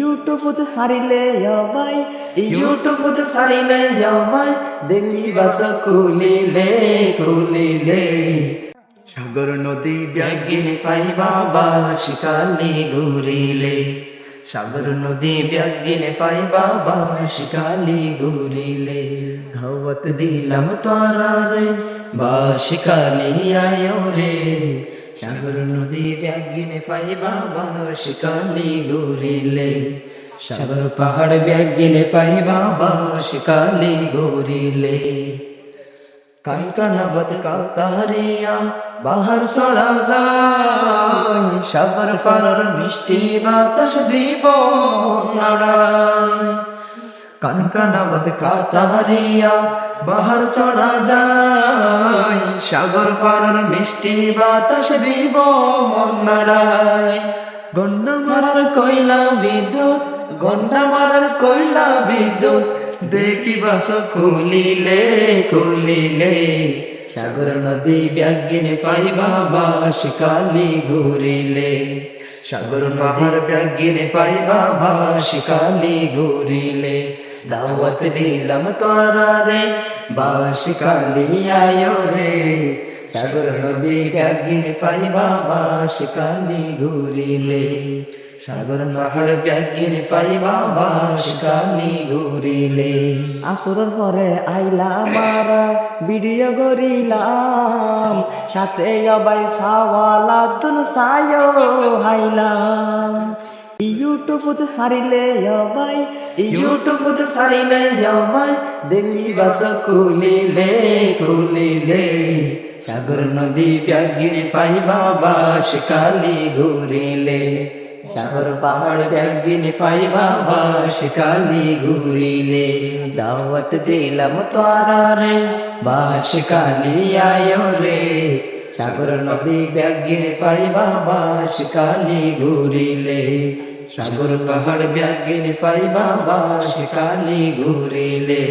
ইউটিউবত সারিলে ভাই ইউটিউবত সারিলে ভাই দেখিবা খুলিলে খুলিলে সাগর নদী ব্যাগিনে পাইবা বাস কালি ঘুরিলে। সাগর নদী ব্যাগিনে পাইবা বাস কালি ঘুরিলে। ধাওয়াত দিলাম তোরা রে বাস কালি আয়ো রে সাগর নদী ব্যাগিনে পাইবা বাস কালি ঘুরিলে সাগর পাহাড় ব্যাগিনে পাইবা বাস কালি ঘুরিলে কানকানাবত কাতারিয়া বাহার সরা যায়। সাগর ফারার মিষ্টি বাতাস দিব নাড়ায়। কানকানাবত কাতারিয়া বাহার সরা যায়। সাগর ফারার মিষ্টি বাতাস দিব নাড়ায় গন্ডা মারার কয়লা বিদ্যুৎ, গন্ডা মারার কয়লা বিদ্যুৎ দেখি বাস খুলিলে খুলিলে সাগর নদী ব্যাগিনে পাইবা বাস কালি ঘুরিলে। সাগর পাহাড় ব্যাগিনে পাইবা বাস কালি ঘুরিলে। দাওয়াত দিলাম করারে বাস কালি আয়ো রে। সাগর নদী ব্যাগিনে পাইবা বাস কালি ঘুরিলে। সাগর পাহাড় ব্যাগিনে পাইবা বাস কালি ঘুরিলে। আসরের পরে আইলা মারা, ভিডিও করিলাম। সাথে অবাই সাওয়ালা তুন সায়ো হাইলাম। ইউটিউবত সারিলে অবাই ইউটিউবত সারিলে অবাই দেখি বাস খুলিলে খুলিলে সাগর নদী ব্যাগিনে পাইবা বাস, কালি ঘুরিলে। সাগর পাহাড় ব্যাগিনে পাইবা বাস, কালি ঘুরিলে। দাওয়াত দিলাম তোরা রে, বাস কালি আয়ো রে। সাগর নদী ব্যাগিনে পাইবা বাস, কালি ঘুরিলে। সাগর পাহাড় ব্যাগিন পাইবা বাস কালী ঘুরিলে।